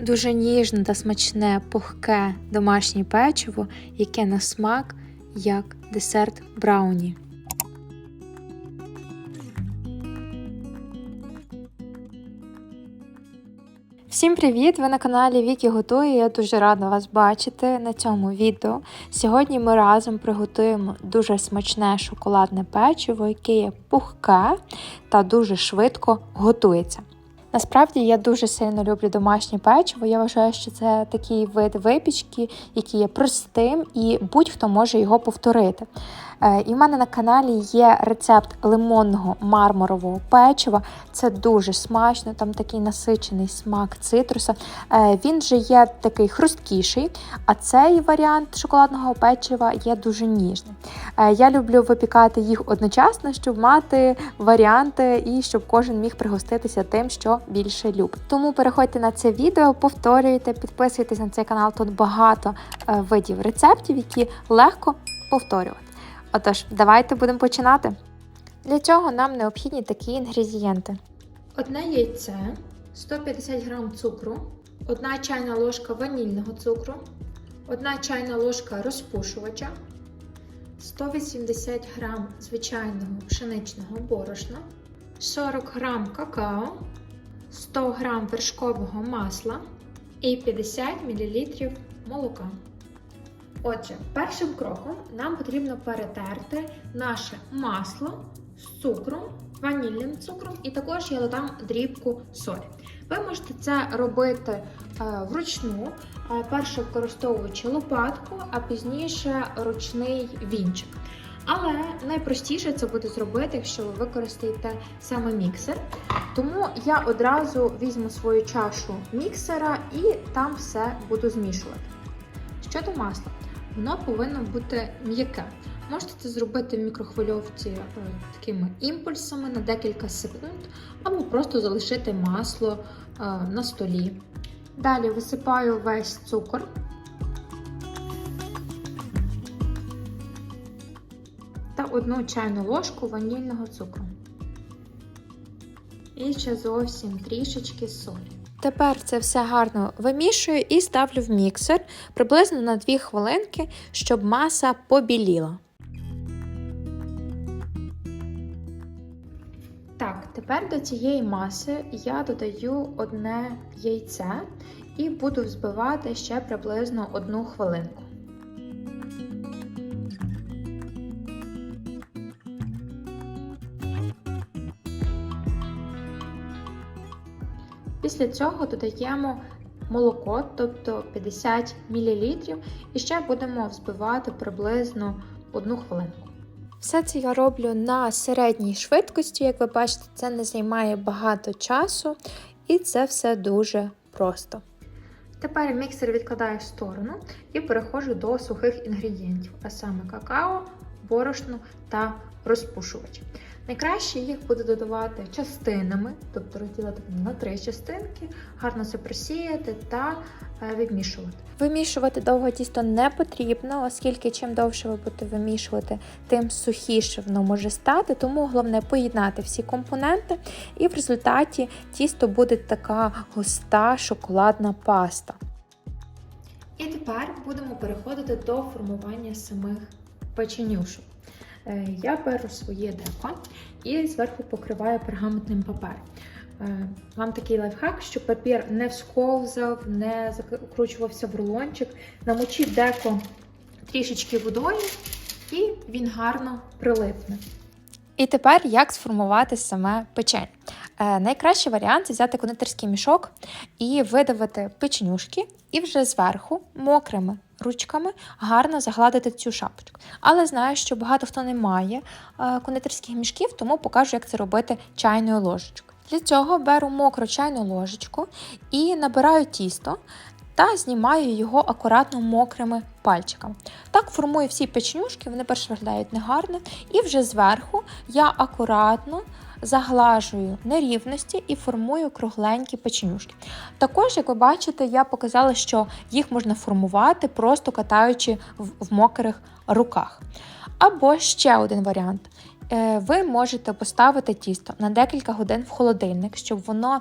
Дуже ніжне та смачне, пухке домашнє печиво, яке на смак як десерт брауні. Всім привіт! Ви на каналі Вікі Готує. Я дуже рада вас бачити на цьому відео. Сьогодні ми разом приготуємо дуже смачне шоколадне печиво, яке є пухке та дуже швидко готується. Насправді я дуже сильно люблю домашнє печиво. Я вважаю, що це такий вид випічки, який є простим, і будь-хто може його повторити. Е, І в мене на каналі є рецепт лимонного мармурового печива. Це дуже смачно, там такий насичений смак цитруса. Е, Він же є такий хрусткіший, а цей варіант шоколадного печива є дуже ніжним. Е, Я люблю випікати їх одночасно, щоб мати варіанти і щоб кожен міг пригоститися тим, що більше любить. Тому переходьте на це відео, повторюйте, підписуйтесь на цей канал. Тут багато видів рецептів, які легко повторювати. Отож, давайте будемо починати. Для цього нам необхідні такі інгредієнти: одне яйце, 150 г цукру, одна чайна ложка ванільного цукру, одна чайна ложка розпушувача, 180 г звичайного пшеничного борошна, 40 г какао, 100 г вершкового масла і 50 мл молока. Отже, першим кроком нам потрібно перетерти наше масло з цукром, ванільним цукром, і також я додам дрібку солі. Ви можете це робити е, вручну, е, перше використовуючи лопатку, а пізніше ручний вінчик. Але найпростіше це буде зробити, якщо ви використаєте саме міксер. Тому я одразу візьму свою чашу міксера і там все буду змішувати. Щодо масла, воно повинно бути м'яке. Можете це зробити в мікрохвильовці е, такими імпульсами на декілька секунд, або просто залишити масло е, на столі. Далі висипаю весь цукор. Та одну чайну ложку ванільного цукру. І ще зовсім трішечки солі. Тепер це все гарно вимішую і ставлю в міксер приблизно на 2 хвилинки, щоб маса побіліла. Так, тепер до цієї маси я додаю одне яйце і буду взбивати ще приблизно 1 хвилинку. Після цього додаємо молоко, тобто 50 мл, і ще будемо взбивати приблизно 1 хвилинку. Все це я роблю на середній швидкості, як ви бачите, це не займає багато часу, і це все дуже просто. Тепер міксер відкладаю в сторону і переходжу до сухих інгредієнтів, а саме какао, борошно та розпушувач. Найкраще їх буде додавати частинами, тобто розділити на три частинки, гарно це просіяти та вимішувати. Вимішувати довго тісто не потрібно, оскільки чим довше ви будете вимішувати, тим сухіше воно може стати. Тому головне поєднати всі компоненти, і в результаті тісто буде така густа шоколадна паста. І тепер будемо переходити до формування самих печенюшок. Е, я беру своє деко і зверху покриваю пергаментним папером. Е, Вам такий лайфхак, щоб папір не всковзав, не закручувався в рулончик. Намочіть деко трішечки водою, і він гарно прилипне. І тепер як сформувати саме печень? Е, найкращий варіант це взяти кондитерський мішок і видавити печенюшки, і вже зверху мокрими ручками гарно загладити цю шапочку. Але знаю, що багато хто не має е, кондитерських мішків, тому покажу, як це робити чайною ложечкою. Для цього беру мокру чайну ложечку і набираю тісто та знімаю його акуратно мокрими пальчиками. Так формую всі печенюшки, вони перш виглядають негарно, і вже зверху я акуратно заглажую нерівності і формую кругленькі печенюшки. Також, як ви бачите, я показала, що їх можна формувати, просто катаючи в мокрих руках. Або ще один варіант. Е, ви можете поставити тісто на декілька годин в холодильник, щоб воно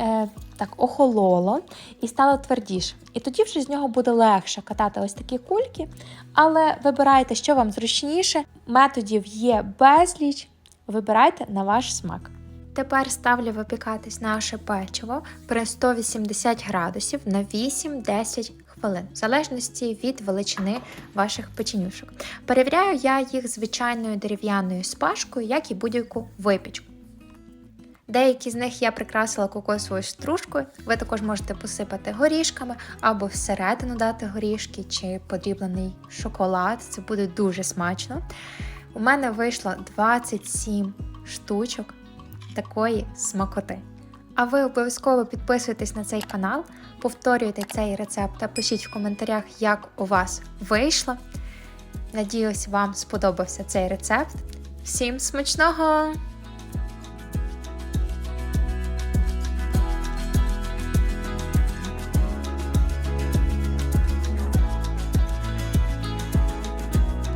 е, так охололо і стало твердіше. І тоді вже з нього буде легше катати ось такі кульки. Але вибирайте, що вам зручніше. Методів є безліч. Вибирайте на ваш смак. Тепер ставлю випікатись наше печиво при 180 градусів на 8-10 хвилин, в залежності від величини ваших печенюшок. Перевіряю я їх звичайною дерев'яною спашкою, як і будь-яку випічку. Деякі з них я прикрасила кокосовою стружкою. Ви також можете посипати горішками або всередину дати горішки чи подріблений шоколад. Це буде дуже смачно. У мене вийшло 27 штучок такої смакоти. А ви обов'язково підписуйтесь на цей канал, повторюйте цей рецепт та пишіть в коментарях, як у вас вийшло. Надіюсь, вам сподобався цей рецепт. Всім смачного!